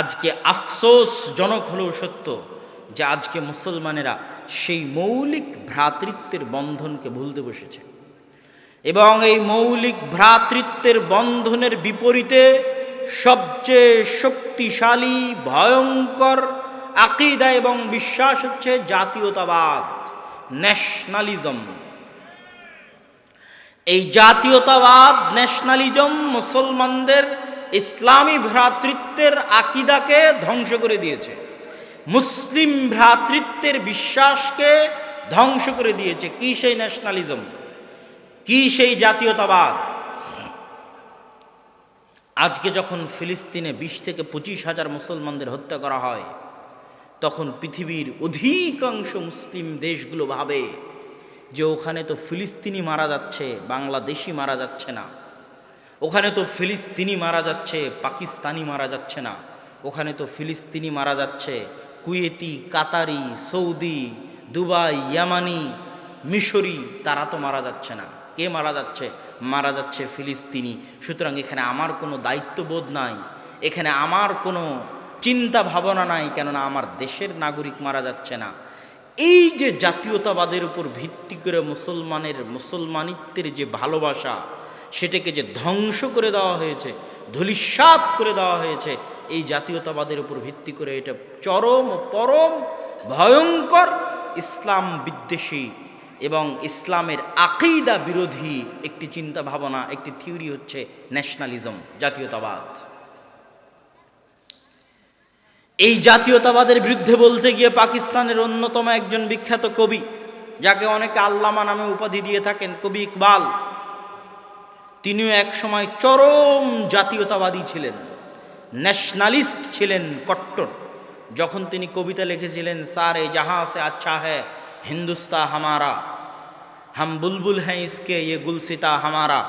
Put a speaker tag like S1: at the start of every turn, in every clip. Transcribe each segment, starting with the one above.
S1: আজকে আফসোসজনক হলেও সত্য যে আজকে মুসলমানেরা সেই মৌলিক ভ্রাতৃত্বের বন্ধনকে ভুলতে বসেছে। এবং এই মৌলিক ভ্রাতৃত্বের বন্ধনের বিপরীতে সবচেয়ে শক্তিশালী, ভয়ঙ্কর আকিদা এবং বিশ্বাস হচ্ছে জাতীয়তাবাদ, ন্যাশনালিজম। এই জাতীয়তাবাদ, ন্যাশনালিজম মুসলমানদের ইসলামী ভ্রাতৃত্বের আকিদাকে ধ্বংস করে দিয়েছে। মুসলিম ভ্রাতৃত্বের বিশ্বাসকে ধ্বংস করে দিয়েছে। কি সেই ন্যাশনালিজম কি সেই জাতীয়তাবাদ? আজকে যখন ফিলিস্তিনে বিশ থেকে পঁচিশ হাজার মুসলমানদের হত্যা করা হয়, তখন পৃথিবীর অধিকাংশ মুসলিম দেশগুলো ভাবে যে ওখানে তো ফিলিস্তিনি মারা যাচ্ছে, বাংলাদেশি মারা যাচ্ছে না। ওখানে তো ফিলিস্তিনি মারা যাচ্ছে, পাকিস্তানি মারা যাচ্ছে না। ওখানে তো ফিলিস্তিনি মারা যাচ্ছে। কুয়েতি, কাতারি, সৌদি, দুবাই, ইয়ামানি, মিশরি, তারা তো মারা যাচ্ছে না। কে মারা যাচ্ছে? মারা যাচ্ছে ফিলিস্তিনি। সুতরাং এখানে আমার কোনো দায়িত্ববোধ নাই। এখানে আমার কোনো চিন্তা ভাবনা নাই, কেননা আমার দেশের নাগরিক মারা যাচ্ছে না। এই যে জাতীয়তাবাদের উপর ভিত্তি করে মুসলমানের, মুসলমানিত্বের যে ভালোবাসা সেটাকে যে ধ্বংস করে দেওয়া হয়েছে, ধূলিসাৎ করে দেওয়া হয়েছে, এই জাতীয়তাবাদের উপর ভিত্তি করে এটা চরম ও পরম ভয়ঙ্কর ইসলাম বিদ্বেষী এবং ইসলামের আকিদা বিরোধী একটি চিন্তা ভাবনা একটি থিওরি হচ্ছে ন্যাশনালিজম, জাতীয়তাবাদ। এই জাতীয়তাবাদের বিরুদ্ধে বলতে গিয়ে পাকিস্তানের অন্যতম একজন বিখ্যাত কবি, যাকে অনেকে আল্লামা নামে উপাধি দিয়ে থাকেন, কবি ইকবাল। তিনিও এক সময় চরম জাতীয়তাবাদী ছিলেন ন্যাশনালিস্ট ছিলেন কট্টর। যখন তিনি কবিতা লিখেছিলেন, সারে জাহাঁ সে আচ্ছা হ্যাঁ হিন্দুস্তা হামারা, হাম বুলবুল হ্যাঁ ইসকে ইয়ে গুলসিতা হামারা,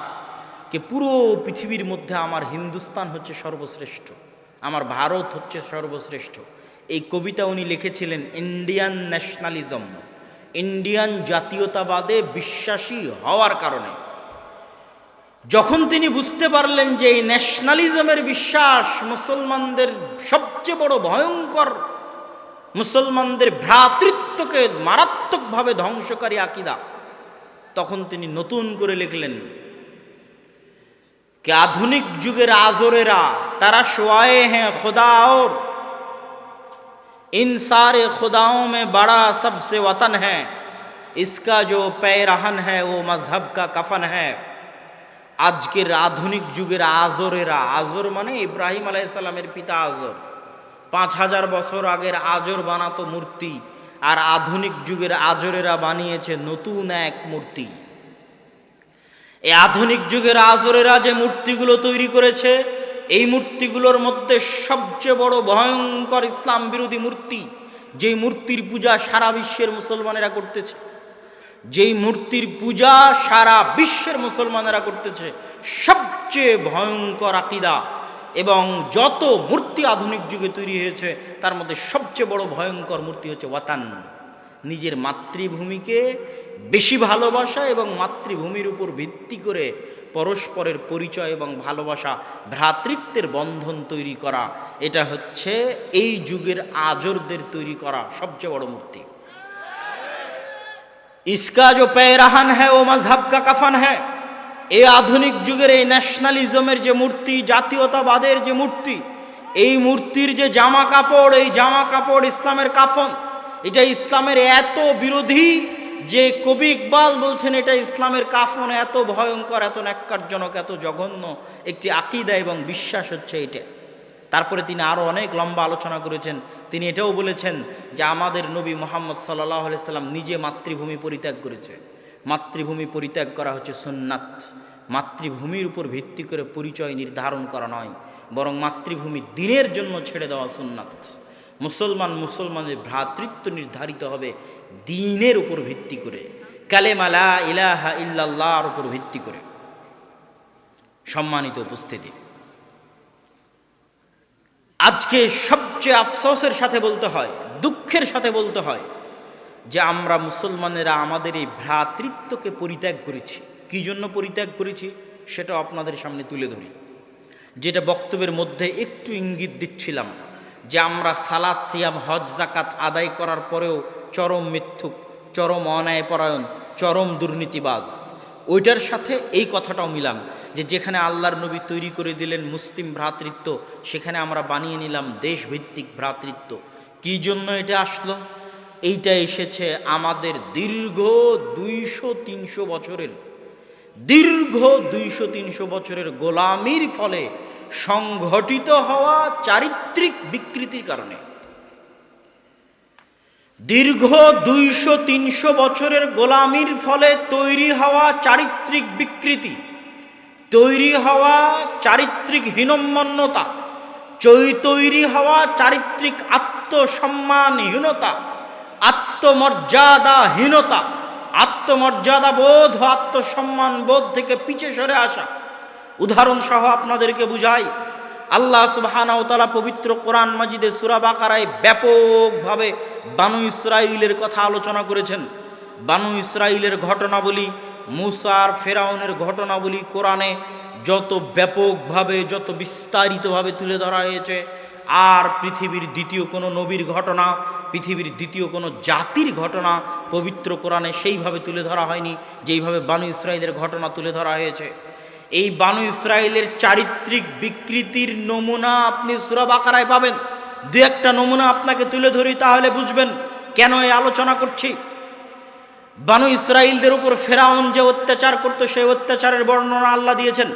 S1: কে পুরো পৃথিবীর মধ্যে আমার হিন্দুস্তান হচ্ছে সর্বশ্রেষ্ঠ, আমার ভারত হচ্ছে সর্বশ্রেষ্ঠ। এই কবিতা উনি লিখেছিলেন ইন্ডিয়ান ন্যাশনালিজম ইন্ডিয়ান জাতীয়তাবাদে বিশ্বাসী হওয়ার কারণে। যখন তিনি বুঝতে পারলেন যে এই ন্যাশনালিজমের বিশ্বাস মুসলমানদের সবচেয়ে বড় ভয়ঙ্কর মুসলমানদের ভ্রাতৃত্বকে মারাত্মকভাবে ধ্বংসকারী আকিদা তখন তিনি নতুন করে লিখলেন कि आधुनिक जुगेर आजोरेरा तारा शुआए हैं खुदा और इन सारे खुदाओं में बड़ा सबसे वतन है इसका जो पैरहन है वो मजहब का कफन है আজকের আধুনিক যুগের আজরেরা, আজর মানে ইব্রাহিম আলাইসাল্লামের পিতা আজর। পাঁচ হাজার বছর আগের আজর বানাতো মূর্তি, আর আধুনিক যুগের আজরেরা বানিয়েছে নতুন এক মূর্তি। এই আধুনিক যুগের আজরেরা যে মূর্তিগুলো তৈরি করেছে, এই মূর্তিগুলোর মধ্যে সবচেয়ে বড় ভয়ঙ্কর ইসলাম বিরোধী মূর্তি, যেই মূর্তির পূজা সারা বিশ্বের মুসলমানেরা করতেছে। যেই মূর্তির পূজা সারা বিশ্বের মুসলমানেরা করতেছে, সবচেয়ে ভয়ঙ্কর আকিদা। এবং যত মূর্তি আধুনিক যুগে তৈরি হয়েছে, তার মধ্যে সবচেয়ে বড় ভয়ঙ্কর মূর্তি হচ্ছে ওয়াতান। নিজের মাতৃভূমিকে বেশি ভালোবাসা এবং মাতৃভূমির উপর ভিত্তি করে পরস্পরের পরিচয় এবং ভালোবাসা, ভ্রাতৃত্বের বন্ধন তৈরি করা। এটা হচ্ছে এই যুগের আজরদের তৈরি করা সবচেয়ে বড় মূর্তি। इसका जो पैरहन है वो मजहब का कफन है এই আধুনিক যুগের এই ন্যাশনালিজমের যে মূর্তি জাতীয়তাবাদের যে মূর্তি এই মূর্তির যে জামা কাপড় এই জামা কাপড় ইসলামের কাফন এটা ইসলামের এত বিরোধী যে কবি ইকবাল বলছেন এটা ইসলামের কাফন এত ভয়ঙ্কর এত ন্যাক্কারজনক এত জঘন্য একটি আকিদা এবং বিশ্বাস হচ্ছে এটা তারপরে তিনি আরও অনেক লম্বা আলোচনা করেছেন। তিনি এটাও বলেছেন যে আমাদের নবী মোহাম্মদ সাল্লাহ সাল্লাম নিজে মাতৃভূমি পরিত্যাগ করেছে। মাতৃভূমি পরিত্যাগ করা হচ্ছে সুন্নাত। মাতৃভূমির উপর ভিত্তি করে পরিচয় নির্ধারণ করা নয়। বরং মাতৃভূমি দিনের জন্য ছেড়ে দেওয়া সুন্নাত। মুসলমান মুসলমানের ভ্রাতৃত্ব নির্ধারিত হবে দিনের উপর ভিত্তি করে। কালেমালা ইলাহা ইল্লাল্লাহর উপর ভিত্তি করে। সম্মানিত উপস্থিতি। আজকে সবচেয়ে আফসোসের সাথে বলতে হয়, দুঃখের সাথে বলতে হয় যে আমরা মুসলমানেরা আমাদের এই ভ্রাতৃত্বকে পরিত্যাগ করেছি। কী জন্য পরিত্যাগ করেছি? সেটা আপনাদের সামনে তুলে ধরি। যেটা বক্তব্যের মধ্যে একটু ইঙ্গিত দিচ্ছিলাম যে আমরা সালাদ সিয়াম, হজ জাকাত আদায় করার পরেও চরম মিথ্যুক, চরম অন্যায় পরায়ণ চরম দুর্নীতিবাজ। ওইটার সাথে এই কথাটাও মিলাম যে যেখানে আল্লাহর নবী তৈরি করে দিলেন মুসলিম ভ্রাতৃত্ব, সেখানে আমরা বানিয়ে নিলাম দেশভিত্তিক ভ্রাতৃত্ব। কী জন্য এটা আসলো? এইটা এসেছে আমাদের দীর্ঘ দুইশো তিনশো বছরের, দীর্ঘ দুইশো তিনশো বছরের গোলামির ফলে সংঘটিত হওয়া চারিত্রিক বিকৃতির কারণে। দীর্ঘ দুইশো তিনশো বছরের গোলামির ফলে তৈরি হওয়া চারিত্রিক বিকৃতি। তৈরি হওয়া চারিত্রিক হীনম্মন্যতা চৈ তৈরি হওয়া চারিত্রিক আত্মসম্মানহীনতা, আত্মমর্যাদাহীনতা আত্মমর্যাদা বোধ ও আত্মসম্মান বোধ থেকে পিছে সরে আসা। উদাহরণ সহ আপনাদেরকে বুঝাই, আল্লাহ তাআলা পবিত্র কোরআন মাজিদে সূরা বাকারায় ব্যাপকভাবে বানু ইসরাইলের কথা আলোচনা করেছেন। বানু ইসরাইলের ঘটনাবলী মুসার ফেরাউনের ঘটনাবলী কোরআনে যত ব্যাপকভাবে, যত বিস্তারিতভাবে তুলে ধরা হয়েছে, আর পৃথিবীর দ্বিতীয় কোনো নবীর ঘটনা, পৃথিবীর দ্বিতীয় কোনো জাতির ঘটনা পবিত্র কোরআনে সেইভাবে তুলে ধরা হয়নি, যেইভাবে বানু ইসরায়েলের ঘটনা তুলে ধরা হয়েছে। এই বানু ইসরায়েলের চারিত্রিক বিকৃতির নমুনা আপনি সুরাব আকারায় পাবেন। দু একটা নমুনা আপনাকে তুলে ধরি তাহলে বুঝবেন কেন এই আলোচনা করছি। বানু ইসরায়েলদের উপর ফেরাউন যে অত্যাচার করতো, সেই অত্যাচারের বর্ণনা আল্লাহ দিয়েছেন।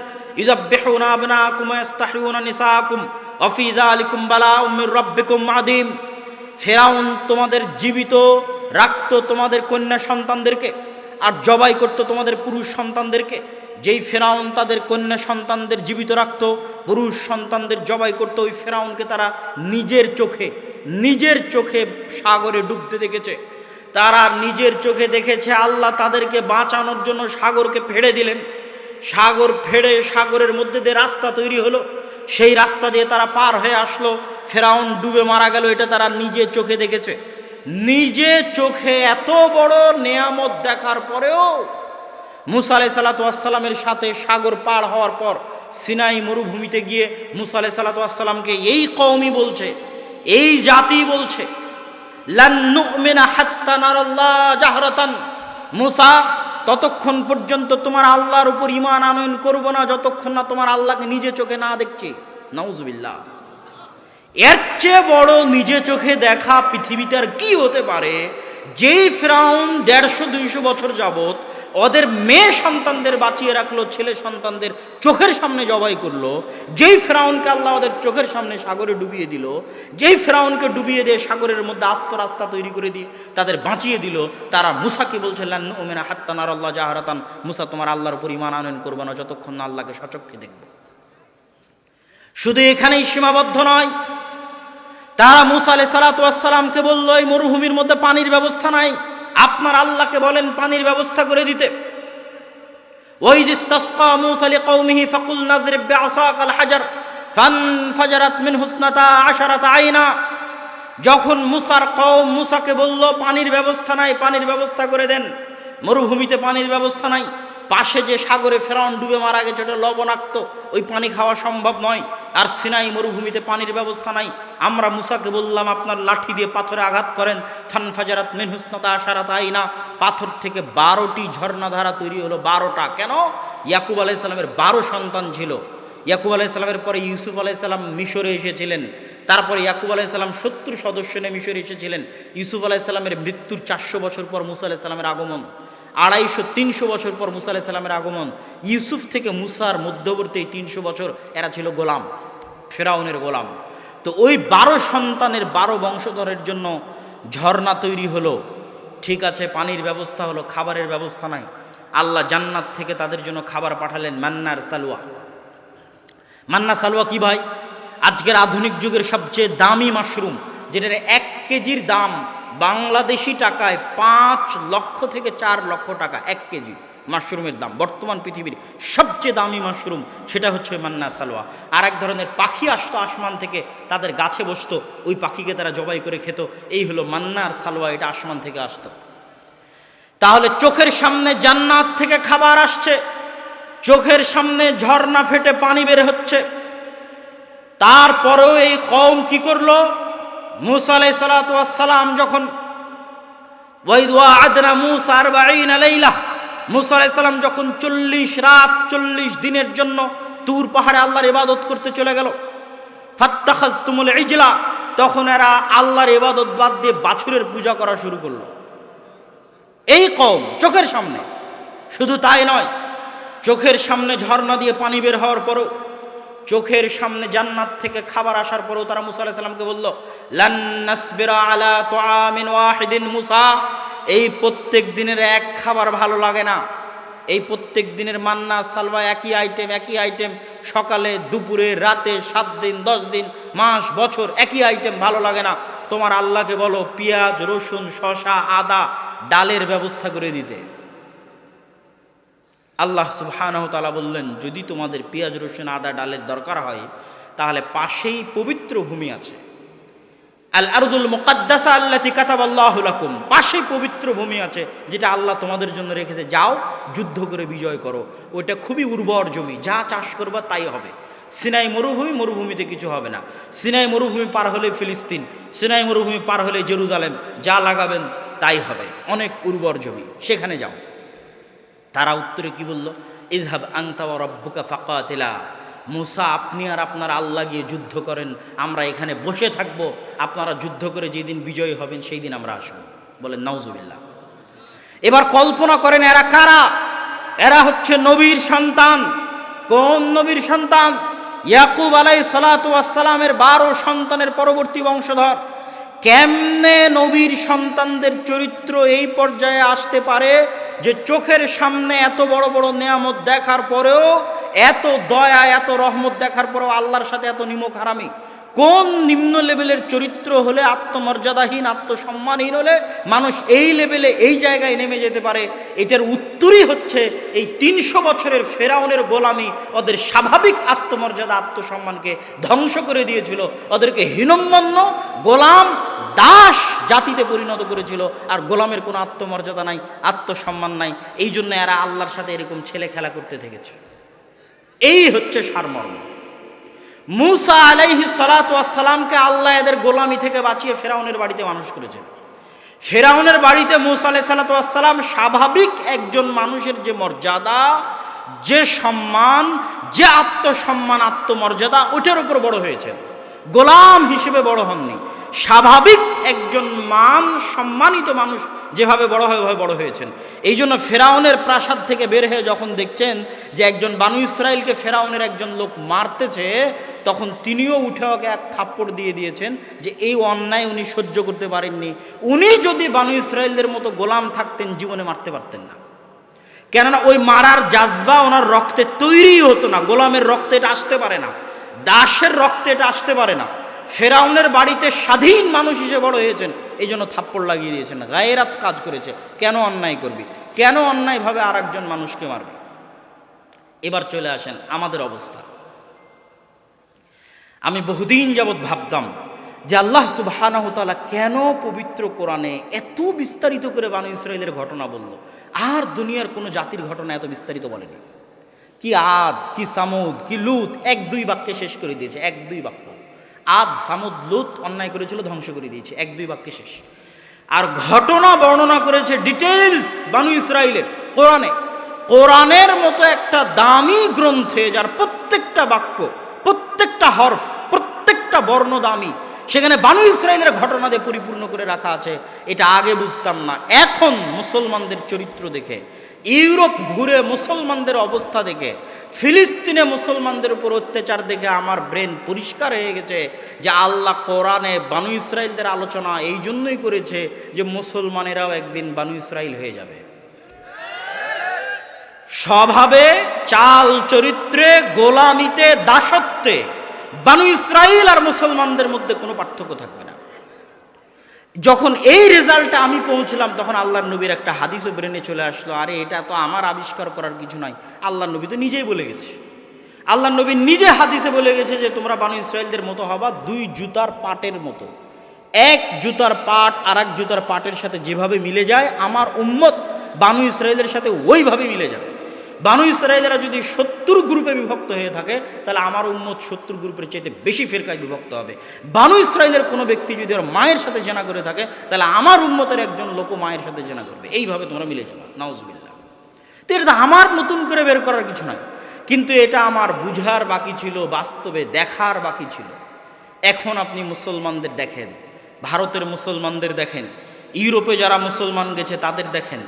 S1: ইদাব্বিহুনা আবনাকুম ইস্তাহিউনা নিসাকুম অফি যালিকুম বালাউম মির রাব্বিকুম আদিম ফেরাউন তোমাদের জীবিত, রাখতো তোমাদের কন্যা সন্তানদেরকে আর জবাই করতো তোমাদের পুরুষ সন্তানদেরকে। যেই ফেরাউন তাদের কন্যা সন্তানদের জীবিত রাখত, পুরুষ সন্তানদের জবাই করতো, ওই ফেরাউনকে তারা নিজের চোখে নিজের চোখে সাগরে ডুবতে দেখেছে। তারা নিজের চোখে দেখেছে, আল্লাহ তাদেরকে বাঁচানোর জন্য সাগরকে ফেড়ে দিলেন। সাগর ফেড়ে সাগরের মধ্যে দিয়ে রাস্তা তৈরি হলো। সেই রাস্তা দিয়ে তারা পার হয়ে আসলো। ফেরাউন ডুবে মারা গেল, এটা তারা নিজে চোখে দেখেছে। নিজে চোখে এত বড় নেয়ামত দেখার পরেও মুসা আলাই সাল্লাতামের সাথে সাগর পার হওয়ার পর সিনাই মরুভূমিতে গিয়ে মুসা আলাই সাল্লাতামকে এই কওমি বলছে, এই জাতি বলছে মুসা, ততক্ষণ পর্যন্ত তোমার আল্লাহর উপর ইমান আনয়ন করব না, যতক্ষণ না তোমার আল্লাহকে নিজে চোখে না দেখছি। নাউজবিল্লাহ। এর চেয়ে বড় নিজে চোখে দেখা পৃথিবীটার কি হতে পারে? যেই ফ্রাউন দেড়শো, দুইশো বছর যাবত ওদের মেয়ে সন্তানদের বাঁচিয়ে রাখল, ছেলে সন্তানদের চোখের সামনে জবাই করল, যেই ফ্রাউনকে আল্লাহ ওদের চোখের সামনে সাগরে ডুবিয়ে দিল, যেই ফ্রাউনকে ডুবিয়ে দিয়ে সাগরের মধ্যে আস্ত রাস্তা তৈরি করে দিয়ে তাদের বাঁচিয়ে দিল, তারা মুসাকে বলছে লান্নু ওমেনা হাত্তানার আল্লাহ জাহারাতান। মুসা, তোমার আল্লাহর উপর ইমান আনয়ন করব না যতক্ষণ না আল্লাহকে সচক্ষে দেখবে। শুধু এখানেই সীমাবদ্ধ নয় তারা মুসা আলাই সালাতামকে বলল, এই মরুভূমির মধ্যে পানির ব্যবস্থা নাই। আপনার আল্লাহকে বলেন পানির ব্যবস্থা করে দিতে। ওই যে তাসকা মুসা লিকাউমিহি ফাকুল নাযরিব বিআসাকাল হাজার ফানফাজারাত মিন হুসনাতা আশারাতা আইনা। যখন মুসার কওম মুসাকে বলল, পানির ব্যবস্থা নাই, পানির ব্যবস্থা করে দেন। মরুভূমিতে পানির ব্যবস্থা নাই। পাশে যে সাগরে ফেরাউন ডুবে মারা গেছে, ওটা লবণাক্ত, ওই পানি খাওয়া সম্ভব নয়। আর সিনাই মরুভূমিতে পানির ব্যবস্থা নাই। আমরা মুসাকে বললাম, আপনার লাঠি দিয়ে পাথরে আঘাত করেন। ফান ফাজারাত মেনহুসনাতা আশারাত আইনা। পাথর থেকে বারোটি ঝর্ণাধারা তৈরি হলো, বারোটা। কেন? ইয়াকুব আলাইসাল্লামের বারো সন্তান ছিল। ইয়াকুব আলাইসাল্লামের পরে ইউসুফ আলাইসাল্লাম মিশরে এসেছিলেন। তারপরে ইয়াকুব আলাইসাল্লাম সত্তর সদস্য নিয়ে মিশরে এসেছিলেন। ইউসুফ আলাইসাল্লামের মৃত্যুর চারশো বছর পর মুসা আলাইসাল্লামের আগমন। আড়াইশো, তিনশো বছর পর মুসা আলাইসাল্লামের আগমন। ইউসুফ থেকে মুসার মধ্যবর্তী তিনশো বছর এরা ছিল গোলাম, ফেরাউনের গোলাম। তো ওই বারো সন্তানের বারো বংশধরের জন্য ঝর্ণা তৈরি হলো। ঠিক আছে, পানির ব্যবস্থা হলো, খাবারের ব্যবস্থা নাই। আল্লাহ জান্নাত থেকে তাদের জন্য খাবার পাঠালেন মান্নার সালুয়া মান্না সালুয়া কি ভাই? আজকের আধুনিক যুগের সবচেয়ে দামি মাশরুম, যেটার এক কেজির দাম বাংলাদেশি টাকায় পাঁচ লক্ষ থেকে চার লক্ষ টাকা, এক কেজি মাশরুমের দাম। বর্তমান পৃথিবীর সবচেয়ে দামি মাশরুম সেটা হচ্ছে মান্না সালোয়া। আর এক ধরনের পাখি আসতো আসমান থেকে, তাদের গাছে বসতো, ওই পাখিকে তারা জবাই করে খেত। এই হলো মান্নার সালোয়া, এটা আসমান থেকে আসতো। তাহলে চোখের সামনে জান্নাত থেকে খাবার আসছে, চোখের সামনে ঝর্ণা ফেটে পানি বের হচ্ছে। তারপরেও এই কম কি করল? মুসা আলাই সালাম যখন আদনা মুসা আর লাইলা মুসা আলাই সালাম যখন চল্লিশ রাত, চল্লিশ দিনের জন্য তুর পাহাড়ে আল্লাহর ইবাদত করতে চলে গেল। ফাত্তাখাজ তুমুল ইজলা, তখন এরা আল্লাহর ইবাদত বাদ দিয়ে বাছুরের পূজা করা শুরু করল। এই কম চোখের সামনে, শুধু তাই নয়, চোখের সামনে ঝর্ণা দিয়ে পানি বের হওয়ার পরও চোখের সামনে জান্নাত থেকে খাবার আসার পরেও তারা মুসা আলাইহিস সালামকে বলল লান্নাসবিরা আলা তুআমিন ওয়াহিদিন মুসা। এই প্রত্যেক দিনের এক খাবার ভালো লাগে না। এই প্রত্যেক দিনের মান্না সালবা একই আইটেম একই আইটেম সকালে, দুপুরে, রাতে, সাত দিন, দশ দিন, মাস, বছর একই আইটেম ভালো লাগে না। তোমার আল্লাহকে বলো, পেঁয়াজ, রসুন শশা আদা, ডালের ব্যবস্থা করে দিতে। আল্লাহ তাআলা বললেন, যদি তোমাদের পেঁয়াজ, রসুন, আদা, ডালের দরকার হয়, তাহলে পাশেই পবিত্র ভূমি আছে। আল আরদুল মুকাদ্দাসা আল্লাতি কাতাবাল্লাহু লাকুম। পাশেই পবিত্র ভূমি আছে, যেটা আল্লাহ তোমাদের জন্য রেখেছে। যাও, যুদ্ধ করে বিজয় করো। ওইটা খুবই উর্বর জমি। যা চাষ করবা তাই হবে। সিনাই মরুভূমি, মরুভূমিতে কিছু হবে না। সিনাই মরুভূমি পার হলে ফিলিস্তিন, সিনাই মরুভূমি পার হলে জেরুজালেম। যা লাগাবেন তাই হবে। অনেক উর্বর জমি। সেখানে যাও। তারা উত্তরে কি বলল? ইদহাব আংতা ও রব্বুকা ফাকাতিলা। মুসা, আপনি আর আপনার আল্লাহ গিয়ে যুদ্ধ করেন, আমরা এখানে বসে থাকব। আপনারা যুদ্ধ করে যেদিন বিজয়ী হবেন সেই দিন আমরা আসব। বলেন নওজুবিল্লাহ এবার কল্পনা করেন, এরা কারা? এরা হচ্ছে নবীর সন্তান। কোন নবীর সন্তান? ইয়াকুব আলাই সালাতামের বারো সন্তানের পরবর্তী বংশধর। কেমনে নবীর সন্তানদের চরিত্র এই পর্যায়ে আসতে পারে যে চোখের সামনে এত বড় বড় নেয়ামত দেখার পরেও, এত দয়া, এত রহমত দেখার পরেও আল্লাহর সাথে এত নিমক হারামি? কোন নিম্ন লেভেলের চরিত্র হলে আত্মমর্যাদাহীন, আত্মসম্মানহীন হলে মানুষ এই লেভেলে, এই জায়গায় নেমে যেতে পারে? এটার উত্তরই হচ্ছে এই তিনশো বছরের ফেরাউনের গোলামি ওদের স্বাভাবিক আত্মমর্যাদা, আত্মসম্মানকে ধ্বংস করে দিয়েছিল। ওদেরকে হীনম্মন্য গোলাম, দাস জাতিতে পরিণত করেছিল। আর গোলামের কোনো আত্মমর্যাদা নাই, আত্মসম্মান নাই। এই জন্য এরা আল্লাহর সাথে এরকম ছেলে খেলা করতে থেকেছে। এই হচ্ছে সারমর্ম। মুসা আলাইহি সালাতামকে আল্লাহ এদের গোলামি থেকে বাঁচিয়ে ফেরাউনের বাড়িতে মানুষ করেছেন। ফেরাউনের বাড়িতে মুসা আলাই সালাতাম স্বাভাবিক একজন মানুষের যে মর্যাদা, যে সম্মান, যে আত্মসম্মান, আত্মমর্যাদা ওটার উপর বড় হয়েছেন। গোলাম হিসেবে বড় হননি। স্বাভাবিক একজন মান সম্মানিত মানুষ যেভাবে বড় হয়, ওভাবে বড় হয়েছেন। এই জন্য ফেরাউনের প্রাসাদ থেকে বের হয়ে যখন দেখছেন যে একজন বানু ইসরায়েলকে ফেরাউনের একজন লোক মারতেছে, তখন তিনিও উঠে ওকে এক থাপ্পড় দিয়ে দিয়েছেন যে এই অন্যায় উনি সহ্য করতে পারেননি। উনি যদি বানু ইসরায়েলদের মতো গোলাম থাকতেন, জীবনে মারতে পারতেন না। কেননা ওই মারার জাজবা ওনার রক্তে তৈরি হতো না। গোলামের রক্তে এটা আসতে পারে না। দাসের রক্তে এটা আসতে পারে না। ফেরাউনের বাড়িতে স্বাধীন মানুষ হিসেবে বড় হয়েছেন এই জন্য থাপ্পড় লাগিয়ে দিয়েছেন, গায়েরাত কাজ করেছে। কেন অন্যায় করবি? কেন অন্যায়ভাবে আর একজন মানুষকে মারবে? এবার চলে আসেন আমাদের অবস্থা। আমি বহুদিন যাবৎ ভাবতাম যে আল্লাহ সুবাহানহতালা কেন পবিত্র কোরআনে এত বিস্তারিত করে বানু ইসরায়েলের ঘটনা বলল। আর দুনিয়ার কোনো জাতির ঘটনা এত বিস্তারিত বলেনি। কি আদ, কি সামুদ, কি লুত, এক দুই বাক্যে শেষ করে দিয়েছে, এক দুই বাক্য। আদ, সামুদ, লুত অন্যায় করেছিল, ধ্বংস করে দিয়েছে, এক দুই বাক্যে শেষ। আর ঘটনা বর্ণনা করেছে ডিটেলস বানু ইসরায়েলের কোরআনে। কোরআনের মতো একটা দামি গ্রন্থে, যার প্রত্যেকটা বাক্য, প্রত্যেকটা হরফ, প্রত্যেকটা বর্ণ দামি, সেখানে বানু ইসরায়েলের ঘটনা দিয়ে পরিপূর্ণ করে রাখা আছে। এটা আগে বুঝতাম না, এখন মুসলমানদের চরিত্র দেখে ইউরোপ ঘুরে মুসলমানদের অবস্থা দেখে, ফিলিস্তিনে মুসলমানদের উপর অত্যাচার দেখে আমার ব্রেন পরিষ্কার হয়ে গেছে যে আল্লাহ কোরআনে বানু ইসরায়েলদের আলোচনা এই জন্যই করেছে যে মুসলমানেরাও একদিন বানু ইসরায়েল হয়ে যাবে। স্বভাবে, চাল চরিত্রে, গোলামিতে, দাসত্বে বানু ইসরায়েল আর মুসলমানদের মধ্যে কোনো পার্থক্য থাকবে না। যখন এই রেজাল্টটা আমি পৌঁছলাম, তখন আল্লাহ নবীর একটা হাদিসও ব্রেনে চলে আসলো, আরে এটা তো আমার আবিষ্কার করার কিছু নয় আল্লাহ নবী তো নিজেই বলে গেছে। আল্লাহ নবী নিজে হাদিসে বলে গেছে যে, তোমরা বানু ইসরায়েলদের মতো হবা দুই জুতার পাটের মতো। এক জুতার পাট আর এক জুতার পাটের সাথে যেভাবে মিলে যায়, আমার উম্মত বানু ইসরায়েলের সাথে ওইভাবে মিলে যাবে। বানু ইসরায়েলেরা যদি সত্তর গ্রুপে বিভক্ত হয়ে থাকে, তাহলে আমার উম্মত সত্তর গ্রুপের চাইতে বেশি ফেরকায় বিভক্ত হবে। বানু ইসরায়েলের কোনো ব্যক্তি যদি ওর মায়ের সাথে জেনা করে থাকে, তাহলে আমার উম্মতের একজন লোক মায়ের সাথে জেনা করবে। এইভাবে তোমরা মিলে যাবে। নাউজবিল্লা তো এটা আমার নতুন করে বের করার কিছু নয়। কিন্তু এটা আমার বুঝার বাকি ছিল, বাস্তবে দেখার বাকি ছিল। এখন আপনি মুসলমানদের দেখেন, ভারতের মুসলমানদের দেখেন, ইউরোপে যারা মুসলমান গেছে তাদের দেখেন,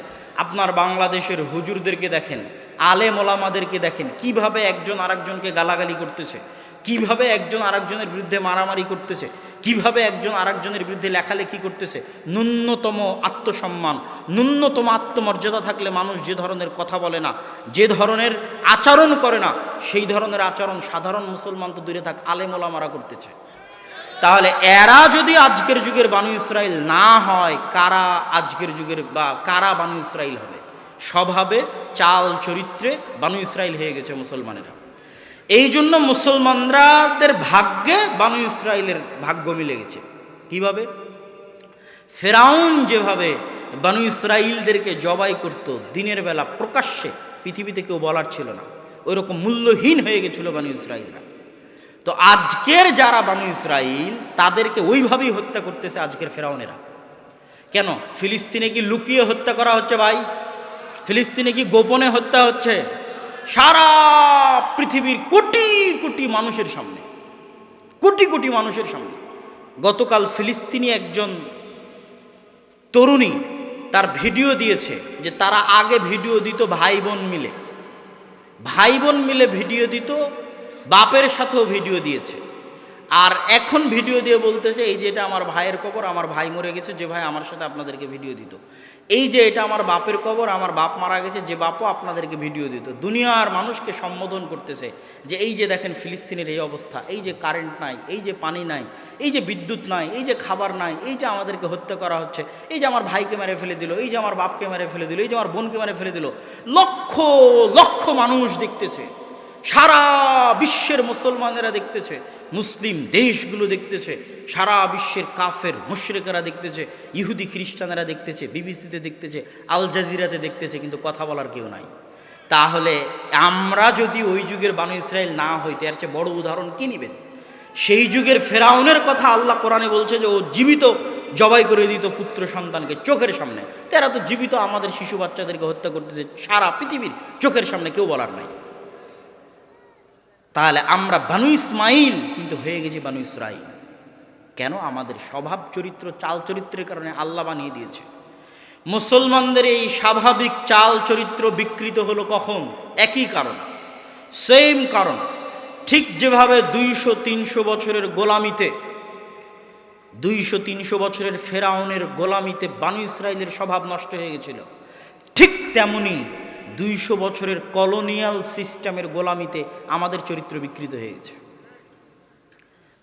S1: আপনার বাংলাদেশের হুজুরদেরকে দেখেন আলেম ওলামাদেরকে দেখেন, কীভাবে একজন আরেকজনকে গালাগালি করতেছে, কীভাবে একজন আরেকজনের বিরুদ্ধে মারামারি করতেছে, কীভাবে একজন আরেকজনের বিরুদ্ধে লেখালেখি করতেছে, ন্যূনতম আত্মসম্মান, ন্যূনতম আত্মমর্যাদা থাকলে মানুষ যে ধরনের কথা বলে না, যে ধরনের আচরণ করে না, সেই ধরনের আচরণ সাধারণ মুসলমান তো দূরে থাক, আলেম ওলামারা করতেছে। তাহলে এরা যদি আজকের যুগের বানু ইসরায়েল না হয়, কারা আজকের যুগের বা কারা বানু ইসরায়েল হবে? স্বভাবে, চাল চরিত্রে বানু ইসরায়েল হয়ে গেছে মুসলমানেরা। এই জন্য মুসলমানরাদের ভাগ্যে বানু ইসরায়েলের ভাগ্য মিলে গেছে। কীভাবে? ফেরাউন যেভাবে বানু ইসরায়েলদেরকে জবাই করত, দিনের বেলা প্রকাশ্যে পৃথিবীতে কেউ বলার ছিল না। ওই রকম মূল্যহীন হয়ে গেছিল বানু ইসরায়েলরা তো আজকের যারা বানু ইসরায়েল তাদেরকে ওইভাবেই হত্যা করতেছে আজকের ফেরাউনেরা। কেন? ফিলিস্তিনে কি লুকিয়ে হত্যা করা হচ্ছে ভাই? ফিলিস্তিনে কি গোপনে হত্যা হচ্ছে? সারা পৃথিবীর কোটি কোটি মানুষের সামনে। কোটি কোটি মানুষের সামনে। গতকাল ফিলিস্তিনি একজন তরুণী তার ভিডিও দিয়েছে যে তারা আগে ভিডিও দিত ভাই বোন মিলে। ভাই বোন মিলে ভিডিও দিত, বাপের সাথেও ভিডিও দিয়েছে। আর এখন ভিডিও দিয়ে বলতেছে এই যে এটা আমার ভাইয়ের কবর আমার ভাই মরে গেছে যে ভাই আমার সাথে আপনাদেরকে ভিডিও দিত এই যে এটা আমার বাপের কবর আমার বাপ মারা গেছে যে বাপও আপনাদেরকে ভিডিও দিত দুনিয়ার মানুষকে সম্বোধন করতেছে যে এই যে দেখেন ফিলিস্তিনের এই অবস্থা এই যে কারেন্ট নাই এই যে পানি নাই এই যে বিদ্যুৎ নাই এই যে খাবার নাই এই যে আমাদেরকে হত্যা করা হচ্ছে এই যে আমার ভাইকে মেরে ফেলে দিল এই যে আমার বাপকে মেরে ফেলে দিল এই যে আমার বোনকে মেরে ফেলে দিল লক্ষ লক্ষ মানুষ দেখতেছে সারা বিশ্বের মুসলমানেরা দেখতেছে, মুসলিম দেশগুলো দেখতেছে, সারা বিশ্বের কাফের মুশরেকেরা দেখতেছে, ইহুদি খ্রিস্টানেরা দেখতেছে, বিবিসিতে দেখতেছে, আল জাজিরাতে দেখতেছে, কিন্তু কথা বলার কেউ নাই। তাহলে আমরা যদি ওই যুগের বানু ইসরায়েল না হইতে এর চেয়ে বড় উদাহরণ কি নেবেন? সেই যুগের ফেরাউনের কথা আল্লাহ কোরআনে বলছে যে, ও জীবিত জবাই করে দিত পুত্র সন্তানকে চোখের সামনে। তারা তো জীবিত আমাদের শিশু বাচ্চাদেরকে হত্যা করতেছে, সারা পৃথিবীর চোখের সামনে, কেউ বলার নাই। তাহলে আমরা বানু ইসমাইল কিন্তু হয়ে গেছি বানু ইসরাইল। কেন? আমাদের স্বভাব চরিত্র, চাল চরিত্রের কারণে আল্লাহ বানিয়ে দিয়েছে। মুসলমানদের এই স্বাভাবিক চাল চরিত্র বিকৃত হলো কখন? একই কারণ। সেম কারণ। ঠিক যেভাবে দুইশো, তিনশো বছরের গোলামিতে, দুইশো, তিনশো বছরের ফেরাউনের গোলামিতে বানু ইসরায়েলের স্বভাব নষ্ট হয়ে গেছিল, ঠিক তেমনি দুইশো বছরের কলোনিয়াল সিস্টেমের গোলামিতে আমাদের চরিত্র বিকৃত হয়ে গেছে।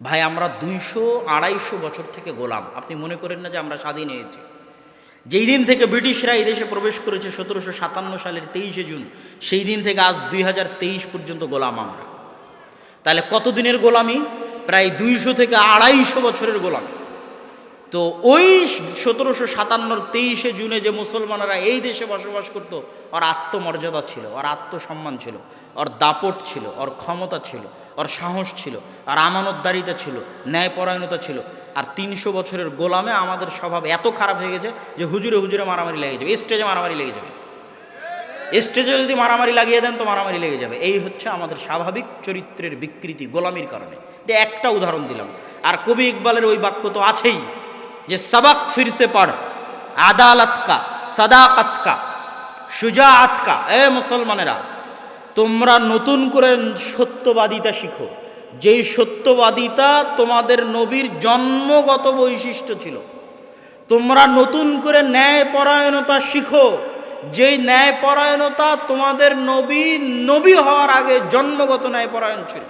S1: ভাই, আমরা দুইশো আড়াইশো বছর থেকে গোলাম। আপনি মনে করেন না যে আমরা স্বাধীন হয়েছি? যেই দিন থেকে ব্রিটিশরা এই দেশে প্রবেশ করেছে সতেরোশো সাতান্ন সালের তেইশে জুন, সেই দিন থেকে আজ দুই হাজার তেইশ পর্যন্ত গোলাম আমরা। তাহলে কতদিনের গোলামি? প্রায় দুইশো থেকে আড়াইশো বছরের গোলামি। তো ওই সতেরোশো সাতান্নর তেইশে জুনে যে মুসলমানেরা এই দেশে বসবাস করতো, ওর আত্মমর্যাদা ছিল, ওর আত্মসম্মান ছিল, ওর দাপট ছিল, ওর ক্ষমতা ছিল, ওর সাহস ছিল, আর আমানতদারিতা ছিল, ন্যায়পরায়ণতা ছিল। আর তিনশো বছরের গোলামে আমাদের স্বভাব এত খারাপ হয়ে গেছে যে হুজুরে হুজুরে মারামারি লেগে যাবে, স্টেজে মারামারি লেগে যাবে। স্টেজে যদি মারামারি লাগিয়ে দেন তো মারামারি লেগে যাবে। এই হচ্ছে আমাদের স্বাভাবিক চরিত্রের বিকৃতি গোলামির কারণে। যে একটা উদাহরণ দিলাম। আর কবি ইকবালের ওই বাক্য তো আছেই। যে সবক ফিরসে পড়, আদালত কা, সদাকত কা সুজাআত কা, এ মুসলমানেরা, তোমরা নতুন করে সত্যবাদিতা শিখো। যেই সত্যবাদিতা তোমাদের নবীর জন্মগত বৈশিষ্ট্য ছিল। তোমরা নতুন করে ন্যায়পরায়ণতা শিখো। যেই ন্যায়পরায়ণতা তোমাদের নবী নবী হওয়ার আগে জন্মগত ন্যায়পরায়ণ ছিল।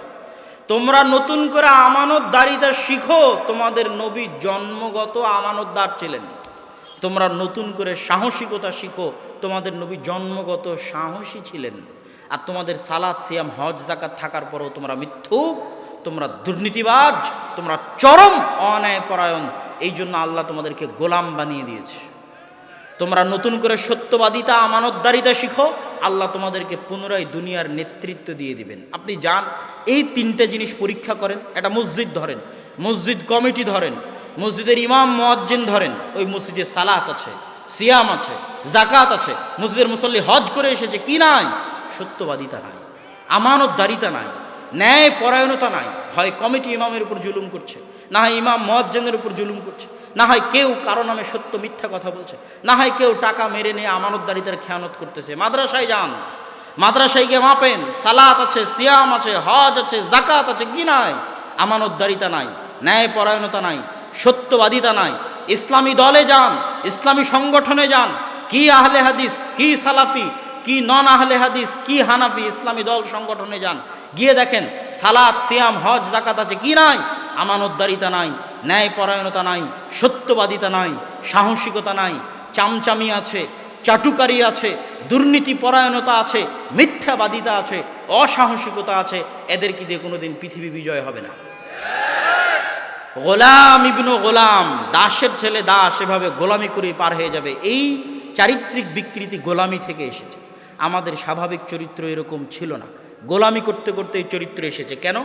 S1: তোমরা নতুন করে আমানতদারিতা শিখো, তোমাদের নবী জন্মগত আমানতদার ছিলেন। তোমরা নতুন করে সাহসিকতা শিখো, তোমাদের নবী জন্মগত সাহসী ছিলেন। আর তোমাদের সালাদ সিয়াম, হজ জাকাত থাকার পরেও তোমরা মিথ্যুক, তোমরা দুর্নীতিবাজ, তোমরা চরম অন্যায়পরায়ণ। এই জন্য আল্লাহ তোমাদেরকে গোলাম বানিয়ে দিয়েছে। তোমরা নতুন করে সত্যবাদিতা, আমানতদারিতা শিখো আল্লাহ তোমাদেরকে পুনরায় দুনিয়ার নেতৃত্ব দিয়ে দিবেন। আপনি যান, এই তিনটে জিনিস পরীক্ষা করেন। একটা মসজিদ ধরেন, মসজিদ কমিটি ধরেন, মসজিদের ইমাম, মোয়াজ্জিন ধরেন, ওই মসজিদে সালাত আছে, সিয়াম আছে জাকাত আছে, মসজিদের মুসল্লি হজ করে এসেছে, কি নাই? সত্যবাদিতা নাই, আমানতদারিতা নাই ন্যায় পরায়ণতা নাই। হয় কমিটি ইমামের উপর জুলুম করছে, না হয় ইমাম মজ্জনের উপর জুলুম করছে। না হয় কেউ কারও নামে সত্য মিথ্যা কথা বলছে, না হয় কেউ টাকা মেরে নিয়ে আমানতদারিতার খেয়ানত করতেছে। মাদ্রাসায় যান, মাদ্রাসায় গিয়ে মাপেন, সালাত আছে, সিয়াম আছে, হজ আছে জাকাত আছে, কি নাই? আমানতদারিতা নাই ন্যায় পরায়ণতা নাই, সত্যবাদিতা নাই। ইসলামী দলে যান, ইসলামী সংগঠনে যান, কি আহলে হাদিস, কি সালাফি, কি নন আহলে হাদিস, কি হানাফি, ইসলামী দল সংগঠনে যান। গিয়ে দেখেন, সালাত, সিয়াম, হজ জাকাত আছে, কি নাই? আমানতদারিতা নাই ন্যায় পরায়ণতা নাই, সত্যবাদিতা নাই, সাহসিকতা নাই, চামচামি আছে, চাটুকারি আছে দুর্নীতি পরায়ণতা আছে, মিথ্যাবাদিতা আছে, অসাহসিকতা আছে এদেরকে দিয়ে কোনোদিন পৃথিবী বিজয় হবে না? গোলাম ইবনু গোলাম, দাসের ছেলে দাস, এভাবে গোলামি করে পার হয়ে যাবে। এই চারিত্রিক বিকৃতি গোলামি থেকে এসেছে। আমাদের স্বাভাবিক চরিত্র এরকম ছিল না। গোলামি করতে করতে এই চরিত্র এসেছে। কেন?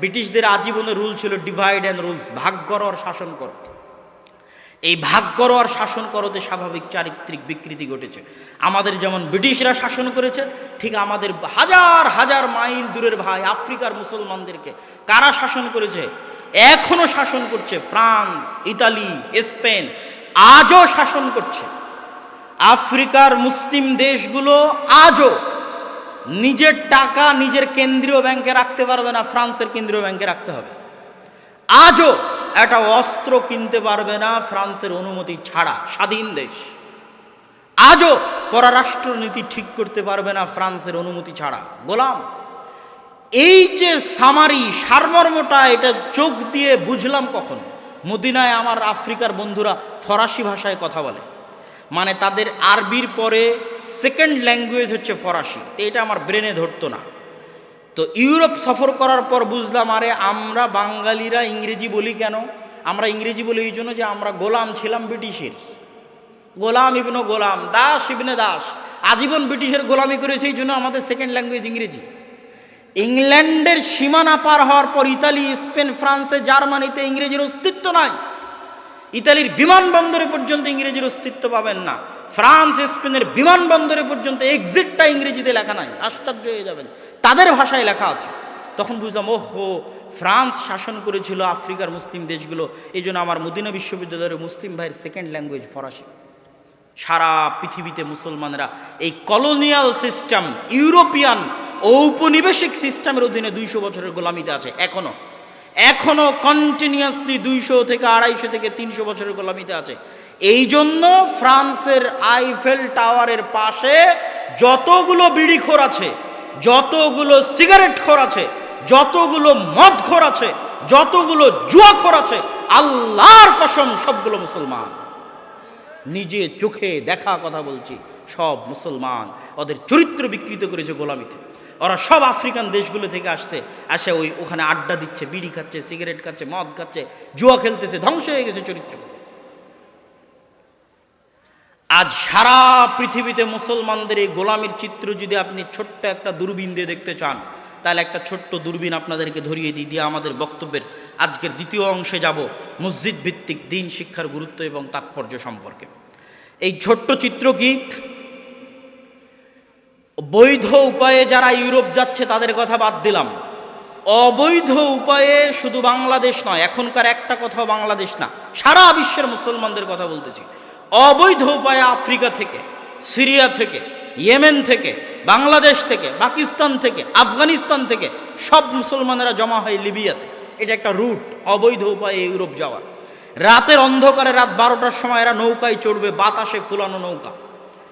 S1: ব্রিটিশদের আজীবনের রুল ছিল ডিভাইড অ্যান্ড রুলস ভাগ করো আর শাসন করো। এই ভাগ করো আর শাসন করোতে স্বাভাবিক চারিত্রিক বিকৃতি ঘটেছে। আমাদের যেমন ব্রিটিশরা শাসন করেছে, ঠিক আমাদের হাজার হাজার মাইল দূরের ভাই আফ্রিকার মুসলমানদেরকে কারা শাসন করেছে? এখনও শাসন করছে ফ্রান্স, ইতালি, স্পেন, আজও শাসন করছে। আফ্রিকার মুসলিম দেশগুলো আজও নিজের টাকা নিজের কেন্দ্রীয় ব্যাংকে রাখতে পারবে না, ফ্রান্সের কেন্দ্রীয় ব্যাংকে রাখতে হবে। আজও একটা অস্ত্র কিনতে পারবে না ফ্রান্সের অনুমতি ছাড়া, স্বাধীন দেশ। আজও পররাষ্ট্রনীতি ঠিক করতে পারবে না ফ্রান্সের অনুমতি ছাড়া। গোলাম, এই যে সামারি সারমর্মটা, এটা চোখ দিয়ে বুঝলাম কখন? মদিনায় আমার আফ্রিকার বন্ধুরা ফরাসি ভাষায় কথা বলে। মানে তাদের আরবির পরে সেকেন্ড ল্যাঙ্গুয়েজ হচ্ছে ফরাসি। তো এটা আমার ব্রেনে ধরতো না। তো ইউরোপ সফর করার পর বুঝলাম, আরে আমরা বাঙালিরা ইংরেজি বলি কেন? আমরা ইংরেজি বলি এই জন্য যে আমরা গোলাম ছিলাম ব্রিটিশের। গোলাম ইবনো গোলাম, দাস ইবনে দাস। আজীবন ব্রিটিশের গোলামি করেছে, এই জন্য আমাদের সেকেন্ড ল্যাঙ্গুয়েজ ইংরেজি। ইংল্যান্ডের সীমানা পার হওয়ার পর ইতালি, স্পেন, ফ্রান্সে, জার্মানিতে ইংরেজির অস্তিত্ব নাই। ইতালির বিমানবন্দরে পর্যন্ত ইংরেজির অস্তিত্ব পাবেন না। ফ্রান্স, স্পেনের বিমানবন্দরে পর্যন্ত এক্সিটটা ইংরেজিতে লেখা নাই। আশ্চর্য হয়ে যাবেন। তাদের ভাষায় লেখা আছে। তখন বুঝলাম, ওহো, ফ্রান্স শাসন করেছিল আফ্রিকার মুসলিম দেশগুলো। এই জন্য আমার মদিনা বিশ্ববিদ্যালয়ের মুসলিম ভাইয়ের সেকেন্ড ল্যাঙ্গুয়েজ ফরাসি। সারা পৃথিবীতে মুসলমানরা এই কলোনিয়াল সিস্টেম ইউরোপিয়ান ঔপনিবেশিক সিস্টেমের অধীনে দুইশো বছরের গোলামিতে আছে, এখনও। এখনও কন্টিনিউয়াসলি দুইশো থেকে আড়াইশো থেকে তিনশো বছরের গোলামিতে আছে। এই জন্য ফ্রান্সের আইফেল টাওয়ারের পাশে যতগুলো বিড়িখোর আছে, যতগুলো সিগারেট খোর আছে, যতগুলো মদ খোর আছে, যতগুলো জুয়া খোর আছে, আল্লাহর কসম সবগুলো মুসলমান। নিজে চোখে দেখা কথা বলছি, সব মুসলমান। ওদের চরিত্র বিকৃত করেছে গোলামিতে। ওরা সব আফ্রিকান দেশগুলো থেকে আসছে, আসে ওই ওখানে আড্ডা দিচ্ছে, বিড়ি খাচ্ছে, সিগারেট খাচ্ছে, মদ খাচ্ছে, জুয়া খেলতেছে, ধ্বংস হয়ে গেছে চরিত্র। আজ সারা পৃথিবীতে মুসলমানদের এই গোলামির চিত্র যদি আপনি ছোট্ট একটা দূরবীন দিয়ে দেখতে চান, তাহলে একটা ছোট্ট দূরবীন আপনাদেরকে ধরিয়ে দিই দিয়ে আমাদের বক্তব্যের আজকের দ্বিতীয় অংশে যাব, মসজিদ ভিত্তিক দিন শিক্ষার গুরুত্ব এবং তাৎপর্য সম্পর্কে। এই ছোট্ট চিত্র কি? বৈধ উপায়ে যারা ইউরোপ যাচ্ছে তাদের কথা বাদ দিলাম। অবৈধ উপায়ে শুধু বাংলাদেশ নয়, এখনকার একটা কথাও বাংলাদেশ না, সারা বিশ্বের মুসলমানদের কথা বলতেছি। অবৈধ উপায়ে আফ্রিকা থেকে, সিরিয়া থেকে, ইয়েমেন থেকে, বাংলাদেশ থেকে, পাকিস্তান থেকে, আফগানিস্তান থেকে সব মুসলমানেরা জমা হয় লিবিয়াতে। এটা একটা রুট, অবৈধ উপায়ে ইউরোপ যাওয়ার রাতের অন্ধকারে রাত বারোটার সময় এরা নৌকায় চড়বে, বাতাসে ফুলানো নৌকা।